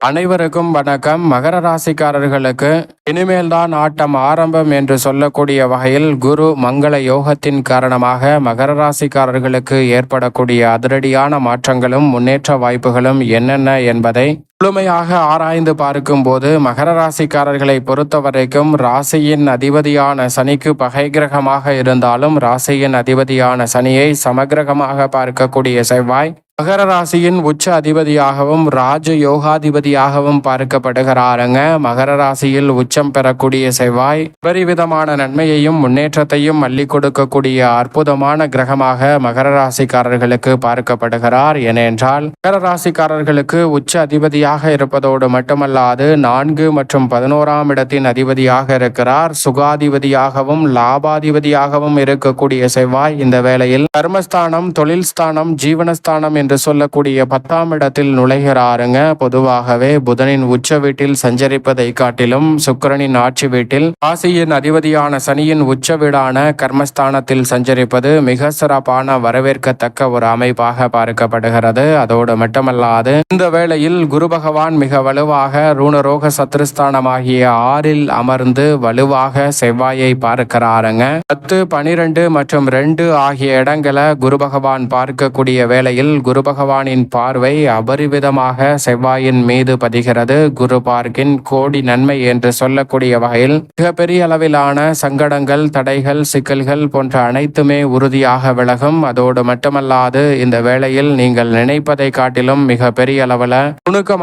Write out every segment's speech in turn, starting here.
அனைவருக்கும் வணக்கம். மகர ராசிக்காரர்களுக்கு இனிமேல் தான் ஆட்டம் ஆரம்பம் என்று சொல்லக்கூடிய வகையில் குரு மங்கள யோகத்தின் காரணமாக மகர ராசிக்காரர்களுக்கு ஏற்படக்கூடிய அதிரடியான மாற்றங்களும் முன்னேற்ற வாய்ப்புகளும் என்னென்ன என்பதை முழுமையாக ஆராய்ந்து பார்க்கும்போது மகர ராசிக்காரர்களை பொறுத்தவரைக்கும் ராசியின் அதிபதியான சனிக்கு பகை கிரகமாக இருந்தாலும் ராசியின் அதிபதியான சனியை சமகிரகமாக பார்க்கக்கூடிய செவ்வாய் மகர ராசியின் உச்ச அதிபதியாகவும் ராஜ யோகாதிபதியாகவும் பார்க்கப்படுகிறாருங்க. மகர ராசியில் உச்சம் பெறக்கூடிய செவ்வாய் விதமான நன்மையையும் முன்னேற்றத்தையும் அள்ளி கொடுக்கக்கூடிய அற்புதமான கிரகமாக மகர ராசிக்காரர்களுக்கு பார்க்கப்படுகிறார். ஏனென்றால் மகர ராசிக்காரர்களுக்கு உச்ச அதிபதியாக இருப்பதோடு மட்டுமல்லாது நான்கு மற்றும் பதினோராம் இடத்தின் அதிபதியாக இருக்கிறார். சுகாதிபதியாகவும் லாபாதிபதியாகவும் இருக்கக்கூடிய செவ்வாய் இந்த வேளையில் கர்மஸ்தானம் தொழில் ஸ்தானம் ஜீவனஸ்தானம் என்று சொல்லக்கூடிய பத்தாம் இடத்தில் நுழைகிறாருங்க. பொதுவாகவே புதனின் உச்ச வீட்டில் சஞ்சரிப்பதை காட்டிலும் சுக்கிரனின் ஆட்சி வீட்டில் ராசியின் அதிபதியான சனியின் உச்ச வீடான கர்மஸ்தானத்தில் சஞ்சரிப்பது மிக சிறப்பான வரவேற்கத்தக்க ஒரு அமைப்பாக பார்க்கப்படுகிறது. அதோடு மட்டுமல்லாது இந்த வேளையில் குருபக பகவான் மிக வலுவாக ரூணரோக சத்ருஸ்தானமாகிய ஆறில் அமர்ந்து வலுவாக செவ்வாயை பார்க்கிறாருங்க. பத்து பனிரெண்டு மற்றும் ரெண்டு ஆகிய இடங்களை குரு பகவான் பார்க்கக்கூடிய வேளையில் குரு பகவானின் பார்வை அபரிவிதமாக செவ்வாயின் மீது பதிகிறது. குரு பார்க்கின் கோடி நன்மை என்று சொல்லக்கூடிய வகையில் மிகப்பெரிய அளவிலான சங்கடங்கள் தடைகள் சிக்கல்கள் போன்ற அனைத்துமே உறுதியாக விலகும். அதோடு மட்டுமல்லாது இந்த வேளையில் நீங்கள் நினைப்பதை காட்டிலும் மிக பெரிய அளவில்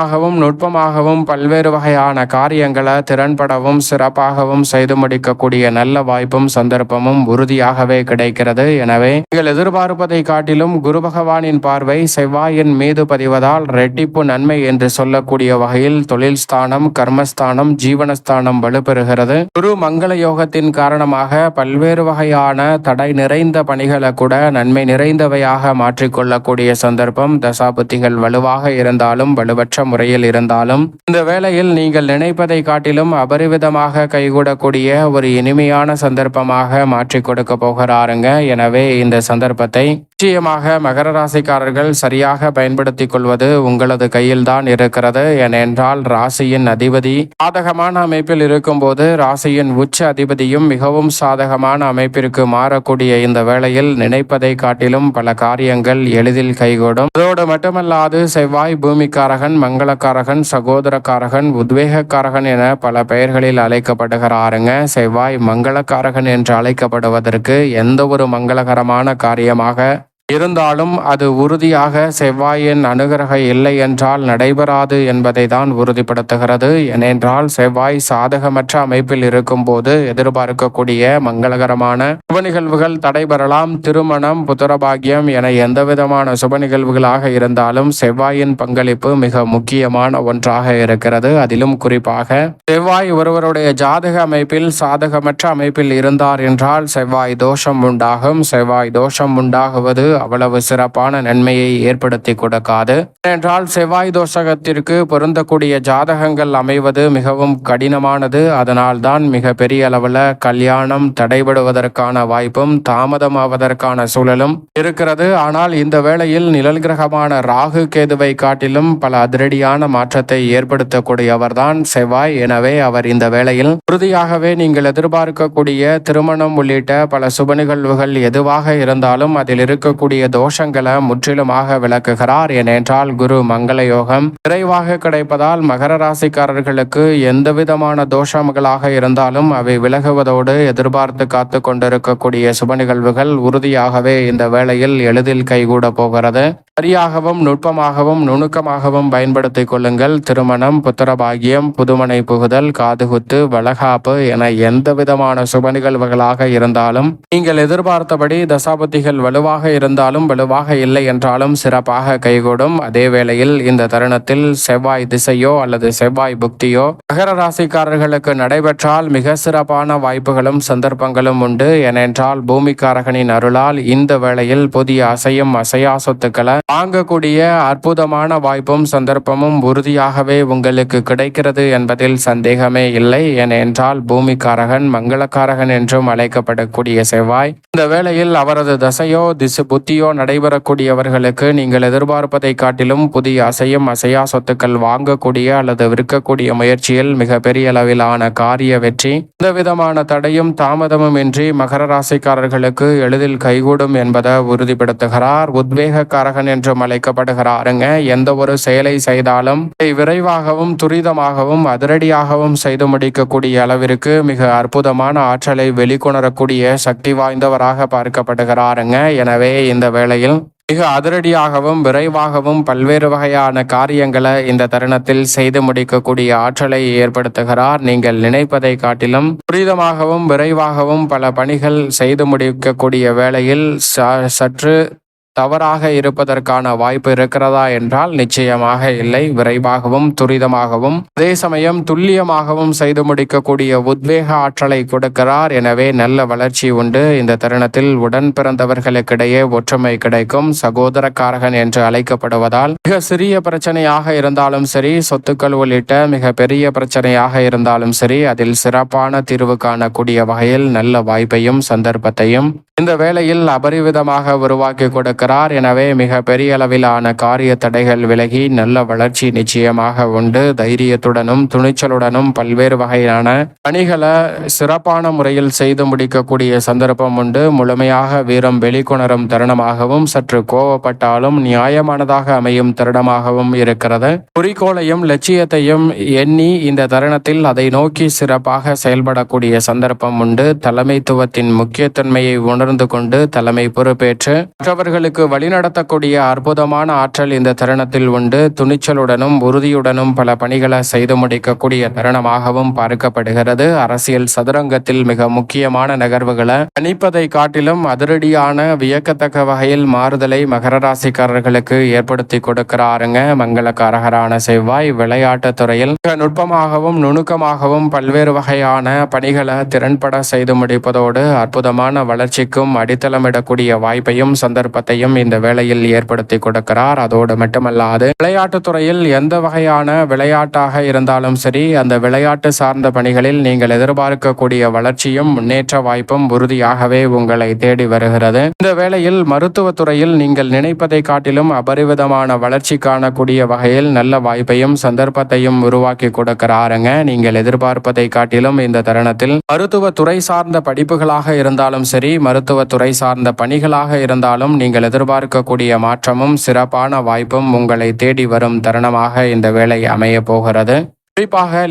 நுணுக்கமாகவும் நுட்பமாகவும் பல்வேறு வகையான காரியங்களை திறன்படவும் சிறப்பாகவும் செய்து முடிக்கக்கூடிய நல்ல வாய்ப்பும் சந்தர்ப்பமும் உறுதியாகவே கிடைக்கிறது. எனவே நீங்கள் எதிர்பார்ப்பதை காட்டிலும் குரு பகவானின் பார்வை செவ்வாயின் மீது பதிவதால் ரெட்டிப்பு நன்மை என்று சொல்லக்கூடிய வகையில் தொழில் ஸ்தானம் கர்மஸ்தானம் ஜீவனஸ்தானம் வலுப்பெறுகிறது. குரு மங்கள யோகத்தின் காரணமாக பல்வேறு வகையான தடை நிறைந்த பணிகளை கூட நன்மை நிறைந்தவையாக மாற்றிக்கொள்ளக்கூடிய சந்தர்ப்பம் தசாபுத்திகள் வலுவாக இருந்தாலும் வலுவற்ற முறையில் இருந்தாலும் இந்த வேளையில் நீங்கள் நினைப்பதை காட்டிலும் அபரிவிதமாக கைகூடக்கூடிய ஒரு இனிமையான சந்தர்ப்பமாக மாற்றிக் கொடுக்க போகிறாருங்க. எனவே இந்த சந்தர்ப்பத்தை நிச்சயமாக மகர ராசிக்காரர்கள் சரியாக பயன்படுத்திக் கொள்வது உங்களது கையில் தான் இருக்கிறது. ஏனென்றால் ராசியின் அதிபதி சாதகமான அமைப்பில் இருக்கும்போது ராசியின் உச்ச அதிபதியும் மிகவும் சாதகமான அமைப்பிற்கு மாறக்கூடிய இந்த வேளையில் நினைப்பதை காட்டிலும் பல காரியங்கள் எளிதில் கைகூடும். அதோடு மட்டுமல்லாது செவ்வாய் பூமிக்காரகன் மங்களக்காரகன் சகோதரக்காரகன் உத்வேகக்காரகன் என பல பெயர்களில் அழைக்கப்படுகிறாருங்க. செவ்வாய் மங்களக்காரகன் என்று அழைக்கப்படுவதற்கு எந்த ஒரு மங்களகரமான காரியமாக இருந்தாலும் அது உறுதியாக செவ்வாயின் அனுகிரக இல்லை என்றால் நடைபெறாது என்பதை தான் உறுதிப்படுத்துகிறது. ஏனென்றால் செவ்வாய் சாதகமற்ற அமைப்பில் இருக்கும்போது எதிர்பார்க்கக்கூடிய மங்களகரமான சுப நிகழ்வுகள் தடைபெறலாம் திருமணம் புத்திரபாகியம் என எந்தவிதமான சுப நிகழ்வுகளாக இருந்தாலும் செவ்வாயின் பங்களிப்பு மிக முக்கியமான ஒன்றாக இருக்கிறது. அதிலும் குறிப்பாக செவ்வாய் ஒருவருடைய ஜாதக அமைப்பில் சாதகமற்ற அமைப்பில் இருந்தார் என்றால் செவ்வாய் தோஷம் உண்டாகும். செவ்வாய் தோஷம் உண்டாகுவது அவ்வளவு சிறப்பான நன்மையை ஏற்படுத்தி கொடுக்காது. ஏனென்றால் செவ்வாய் தோஷகத்திற்கு பொருந்தக்கூடிய ஜாதகங்கள் அமைவது மிகவும் கடினமானது. அதனால் தான் மிக பெரிய அளவில் கல்யாணம் தடைபடுவதற்கான வாய்ப்பும் தாமதமாவதற்கான சூழலும் இருக்கிறது. ஆனால் இந்த வேளையில் நிழல் கிரகமான ராகு கேதுவை காட்டிலும் பல அதிரடியான மாற்றத்தை ஏற்படுத்தக்கூடியவர்தான் செவ்வாய் எனவே அவர் இந்த வேளையில். உறுதியாகவே நீங்கள் எதிர்பார்க்கக்கூடிய திருமணம் உள்ளிட்ட பல சுப நிகழ்வுகள் எதுவாக இருந்தாலும் அதில் இருக்கக்கூடிய தோஷங்களை முற்றிலுமாக விளக்குகிறார். ஏனென்றால் குரு மங்கள யோகம் விரைவாக கிடைப்பதால் மகர ராசிக்காரர்களுக்கு எந்த விதமான தோஷங்களாக இருந்தாலும் அவை விலகுவதோடு எதிர்பார்த்து காத்து கொண்டிருக்கக்கூடிய சுப நிகழ்வுகள் உறுதியாகவே இந்த வேளையில் எளிதில் கைகூட போகிறது. சரியாகவும் நுட்பமாகவும் நுணுக்கமாகவும் பயன்படுத்திக் கொள்ளுங்கள். திருமணம் புத்திரபாகியம் புதுமனை புகுதல் காதுகுத்து வளகாப்பு என எந்த விதமான சுப நிகழ்வுகளாக இருந்தாலும் நீங்கள் எதிர்பார்த்தபடி தசாபதிகள் வலுவாக இருந்தாலும் வலுவாக இல்லை என்றாலும் சிறப்பாக கைகூடும். அதே வேளையில் இந்த தருணத்தில் செவ்வாய் திசையோ அல்லது செவ்வாய் புக்தியோ மகர ராசிக்காரர்களுக்கு நடைபெற்றால் மிக சிறப்பான வாய்ப்புகளும் சந்தர்ப்பங்களும் உண்டு. ஏனென்றால் பூமிக்காரகனின் அருளால் இந்த வேளையில் புதிய அசையும் அசையா சொத்துக்களை வாங்கக்கூடிய அற்புதமான வாய்ப்பும் சந்தர்ப்பமும் உறுதியாகவே உங்களுக்கு கிடைக்கிறது என்பதில் சந்தேகமே இல்லை. ஏனென்றால் பூமிக்காரகன் மங்களக்காரகன் என்றும் அழைக்கப்படக்கூடிய செவ்வாய். இந்த வேளையில் அவரது தசையோ திசு புத்தியோ நடைபெறக்கூடியவர்களுக்கு நீங்கள் எதிர்பார்ப்பதை காட்டிலும் புதிய அசையும் அசையா சொத்துக்கள் வாங்கக்கூடிய அல்லது விற்கக்கூடிய முயற்சியில் மிக பெரிய அளவிலான காரிய வெற்றி எந்த விதமான தடையும் தாமதமும் இன்றி மகர ராசிக்காரர்களுக்கு எளிதில் கைகூடும் என்பதை உறுதிப்படுத்துகிறார். உத்வேகக்காரகன் என்றும் அழைக்கப்படுகிறாருங்க எந்த ஒரு செயலை செய்தாலும் விரைவாகவும் துரிதமாகவும் அதிரடியாகவும் செய்து முடிக்கக்கூடிய அளவிற்கு மிக அற்புதமான ஆற்றலை வெளிக்கொணரக்கூடிய சக்தி வாய்ந்தவராக பார்க்கப்படுகிறாருங்க. எனவே இந்த வேளையில் மிக அதிரடியாகவும் விரைவாகவும் பல்வேறு வகையான காரியங்களை இந்த தருணத்தில் செய்து முடிக்கக்கூடிய ஆற்றலை ஏற்படுத்துகிறார். நீங்கள் நினைப்பதை காட்டிலும் துரிதமாகவும் விரைவாகவும் பல பணிகள் செய்து முடிக்கக்கூடிய வேளையில் ச- சற்று தவறாக இருப்பதற்கான வாய்ப்பு இருக்கிறதா என்றால் நிச்சயமாக இல்லை. விரைவாகவும் துரிதமாகவும் அதே சமயம் துல்லியமாகவும் செய்து முடிக்கக்கூடிய உத்வேக ஆற்றலை கொடுக்கிறார். எனவே நல்ல வளர்ச்சி உண்டு. இந்த தருணத்தில் உடன் பிறந்தவர்களுக்கிடையே ஒற்றுமை கிடைக்கும். சகோதரக்காரகன் என்று அழைக்கப்படுவதால் மிக சிறிய பிரச்சனையாக இருந்தாலும் சரி சொத்துக்கள் உள்ளிட்ட மிக பெரிய பிரச்சனையாக இருந்தாலும் சரி அதில் சிறப்பான தீர்வு காணக்கூடிய வகையில் நல்ல வாய்ப்பையும் சந்தர்ப்பத்தையும் இந்த வேளையில் அபரிவிதமாக உருவாக்கி கொடுக்கிறார். எனவே மிக பெரிய அளவிலான காரிய தடைகள் விலகி நல்ல வளர்ச்சி நிச்சயமாக உண்டு. தைரியத்துடனும் துணிச்சலுடனும் பல்வேறு வகையான பணிகளை சிறப்பான முறையில் செய்து முடிக்கக்கூடிய சந்தர்ப்பம் உண்டு. முழுமையாக வீரம் வெளிக்கொணரும் தருணமாகவும் சற்று கோவப்பட்டாலும் நியாயமானதாக அமையும் தருணமாகவும் இருக்கிறது. குறிக்கோளையும் லட்சியத்தையும் எண்ணி இந்த தருணத்தில் அதை நோக்கி சிறப்பாக செயல்படக்கூடிய சந்தர்ப்பம் உண்டு. தலைமைத்துவத்தின் முக்கியத்தன்மையை உணர் உணர்ந்து கொண்டு தலைமை பொறுப்பேற்று மற்றவர்களுக்கு வழிநடத்தக்கூடிய அற்புதமான ஆற்றல் இந்த தருணத்தில் உண்டு. துணிச்சலுடனும் உறுதியுடனும் பல பணிகளை செய்து முடிக்கக்கூடிய தருணமாகவும் பார்க்கப்படுகிறது. அரசியல் சதுரங்கத்தில் மிக முக்கியமான நகர்வுகளை கணிப்பதை காட்டிலும் அதிரடியான வியக்கத்தக்க வகையில் மாறுதலை மகர ராசிக்காரர்களுக்கு ஏற்படுத்தி கொடுக்கிறாருங்க. மங்களக்காரகரான செவ்வாய் விளையாட்டுத் துறையில் மிக நுட்பமாகவும் நுணுக்கமாகவும் பல்வேறு வகையான பணிகளை திறன்பட செய்து முடிப்பதோடு அற்புதமான வளர்ச்சிக்கு வளர்ச்சிக்கும் அடித்தளமிடக்கூடிய வாய்ப்பையும் சந்தர்ப்பத்தையும் இந்த வேளையில் ஏற்படுத்தி கொடுக்கிறார். அதோடு மட்டுமல்லாது விளையாட்டுத் துறையில் எந்த வகையான விளையாட்டாக இருந்தாலும் சரி அந்த விளையாட்டு சார்ந்த பணிகளில் நீங்கள் எதிர்பார்க்கக்கூடிய வளர்ச்சியும் முன்னேற்ற வாய்ப்பும் உறுதியாகவே உங்களை தேடி வருகிறது. இந்த வேளையில் மருத்துவத் துறையில் நீங்கள் நினைப்பதை காட்டிலும் அபரிவிதமான வளர்ச்சி காணக்கூடிய வகையில் நல்ல வாய்ப்பையும் சந்தர்ப்பத்தையும் உருவாக்கி கொடுக்கிறாருங்க. நீங்கள் எதிர்பார்ப்பதை காட்டிலும் இந்த தருணத்தில் மருத்துவ துறை சார்ந்த படிப்புகளாக இருந்தாலும் சரி மருத்துவ மருத்துவத்துறை சார்ந்த பணிகளாக இருந்தாலும் நீங்கள் எதிர்பார்க்கக்கூடிய மாற்றமும் சிறப்பான வாய்ப்பும் உங்களை தேடி வரும் தருணமாக இந்த வேலை அமைய போகிறது. குறிப்பாக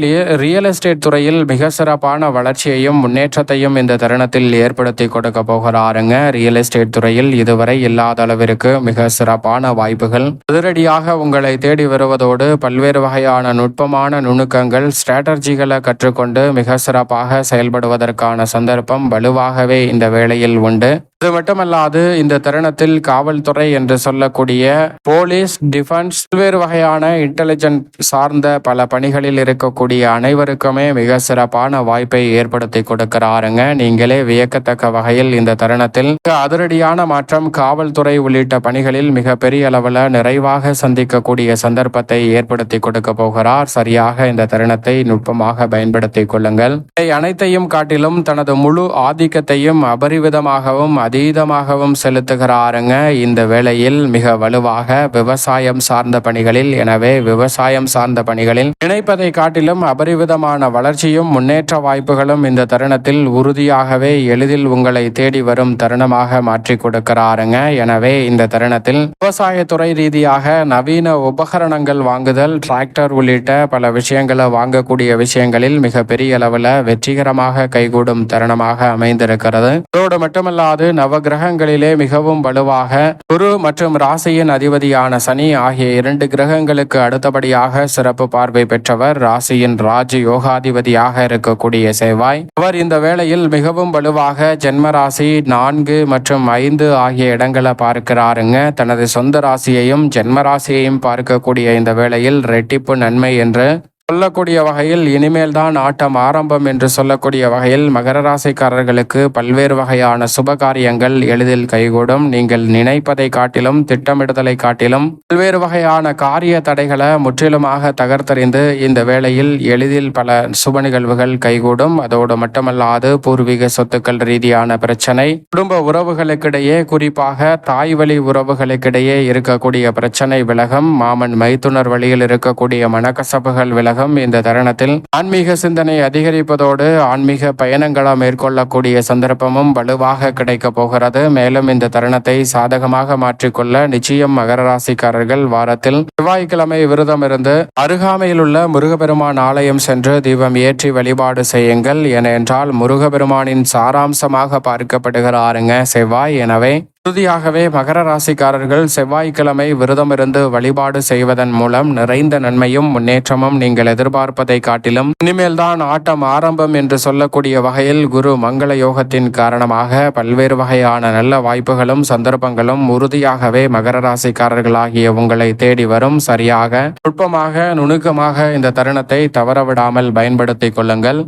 ரியல் எஸ்டேட் துறையில் மிக சிறப்பான வளர்ச்சியையும் முன்னேற்றத்தையும் இந்த தருணத்தில் ஏற்படுத்தி கொடுக்க போகிறாருங்க. ரியல் எஸ்டேட் துறையில் இதுவரை இல்லாத அளவிற்கு மிக சிறப்பான வாய்ப்புகள். அதிரடியாக உங்களை தேடி வருவதோடு பல்வேறு வகையான நுட்பமான நுணுக்கங்கள் ஸ்ட்ராட்டர்ஜிகளை கற்றுக்கொண்டு மிக சிறப்பாக செயல்படுவதற்கான சந்தர்ப்பம் வலுவாகவே இந்த வேளையில் உண்டு. அது மட்டுமல்லாது இந்த தருணத்தில் காவல்துறை என்று சொல்லக்கூடிய போலீஸ் டிஃபென்ஸ் பல்வேறு வகையான இன்டெலிஜென்ட் சார்ந்த பல பணிகளில் இருக்கக்கூடிய அனைவருக்குமே மிக சிறப்பான வாய்ப்பை ஏற்படுத்தி கொடுக்கிறாருங்க. நீங்களே வியக்கத்தக்க வகையில் இந்த தருணத்தில் அதிரடியான மாற்றம் காவல்துறை உள்ளிட்ட பணிகளில் மிக பெரிய அளவில் நிறைவாக சந்திக்கக்கூடிய சந்தர்ப்பத்தை ஏற்படுத்தி கொடுக்க போகிறார். சரியாக இந்த தருணத்தை நுட்பமாக பயன்படுத்திக் கொள்ளுங்கள். இதை அனைத்தையும் காட்டிலும் தனது முழு ஆதிக்கத்தையும் அபரிவிதமாகவும் அதீதமாகவும் செலுத்துகிறாருங்க. இந்த வேளையில் மிக வலுவாக விவசாயம் சார்ந்த பணிகளில் எனவே விவசாயம் சார்ந்த பணிகளில் நினைப்பதை காட்டிலும் அபரிவிதமான வளர்ச்சியும் முன்னேற்ற வாய்ப்புகளும் இந்த தருணத்தில் உறுதியாகவே எளிதில் உங்களை தேடி வரும் தருணமாக மாற்றி கொடுக்கிறாருங்க. எனவே இந்த தருணத்தில் விவசாயத்துறை ரீதியாக நவீன உபகரணங்கள் வாங்குதல் டிராக்டர் உள்ளிட்ட பல விஷயங்களை வாங்கக்கூடிய விஷயங்களில் மிக பெரிய அளவில் வெற்றிகரமாக கைகூடும் தருணமாக அமைந்திருக்கிறது. அதோடு மட்டுமல்லாது நவகிரகங்களிலே மிகவும் வலுவாக குரு மற்றும் ராசியின் அதிபதியான சனி ஆகிய இரண்டு கிரகங்களுக்கு அடுத்தபடியாக சிறப்பு பார்வை பெற்றவர். ராசியின் ராஜ் யோகாதிபதியாக இருக்கக்கூடிய செவ்வாய். அவர் இந்த வேளையில் மிகவும் வலுவாக ஜென்மராசி நான்கு மற்றும் ஐந்து ஆகிய இடங்களை பார்க்கிறாருங்க. தனது சொந்த ராசியையும் ஜென்மராசியையும் பார்க்கக்கூடிய இந்த வேளையில் ரெட்டிப்பு நன்மை என்று சொல்லக்கூடிய வகையில் இனிமேல் தான் ஆட்டம் ஆரம்பம் என்று சொல்லக்கூடிய வகையில் மகர ராசிக்காரர்களுக்கு பல்வேறு வகையான சுப காரியங்கள் எளிதில் கைகூடும். நீங்கள் நினைப்பதை காட்டிலும் திட்டமிடுதலை காட்டிலும் பல்வேறு வகையான காரிய தடைகளை முற்றிலுமாக தகர்த்தறிந்து இந்த வேளையில் எளிதில் பல சுப நிகழ்வுகள் கைகூடும். அதோடு மட்டுமல்லாது பூர்வீக சொத்துக்கள் ரீதியான பிரச்சனை குடும்ப உறவுகளுக்கிடையே குறிப்பாக தாய் வழி உறவுகளுக்கிடையே இருக்கக்கூடிய பிரச்சனை விலகம் மாமன் மைத்துனர் வழியில் இருக்கக்கூடிய மனக்கசப்புகள் விலகும் இந்த தருணத்தில் ஆன்மீக சிந்தனை அதிகரிப்பதோடு ஆன்மீக பயணங்களை மேற்கொள்ளக்கூடிய சந்தர்ப்பமும் வலுவாக கிடைக்க போகிறது. மேலும் இந்த தருணத்தை சாதகமாக மாற்றிக்கொள்ள நிச்சயம் மகர ராசிக்காரர்கள் வாரத்தில் செவ்வாய்க்கிழமை விரதம் இருந்து அருகாமையில் உள்ள முருகபெருமான் ஆலயம் சென்று தீபம் ஏற்றி வழிபாடு செய்யுங்கள். ஏனென்றால் முருகபெருமானின் சாராம்சமாக பார்க்கப்படுகிறாருங்க செவ்வாய். எனவே உறுதியாகவே மகர ராசிக்காரர்கள் செவ்வாய்க்கிழமை விரதம் இருந்து வழிபாடு செய்வதன் மூலம் நிறைந்த நன்மையும் முன்னேற்றமும் நீங்கள் எதிர்பார்ப்பதை காட்டிலும் இனிமேல்தான் ஆட்டம் ஆரம்பம் என்று சொல்லக்கூடிய வகையில் குரு மங்கள யோகத்தின் காரணமாக பல்வேறு வகையான நல்ல வாய்ப்புகளும் சந்தர்ப்பங்களும் உறுதியாகவே மகர ராசிக்காரர்களாகிய உங்களை தேடி வரும். சரியாக நுட்பமாக நுணுக்கமாக இந்த தருணத்தை தவறவிடாமல் பயன்படுத்திக் கொள்ளுங்கள்.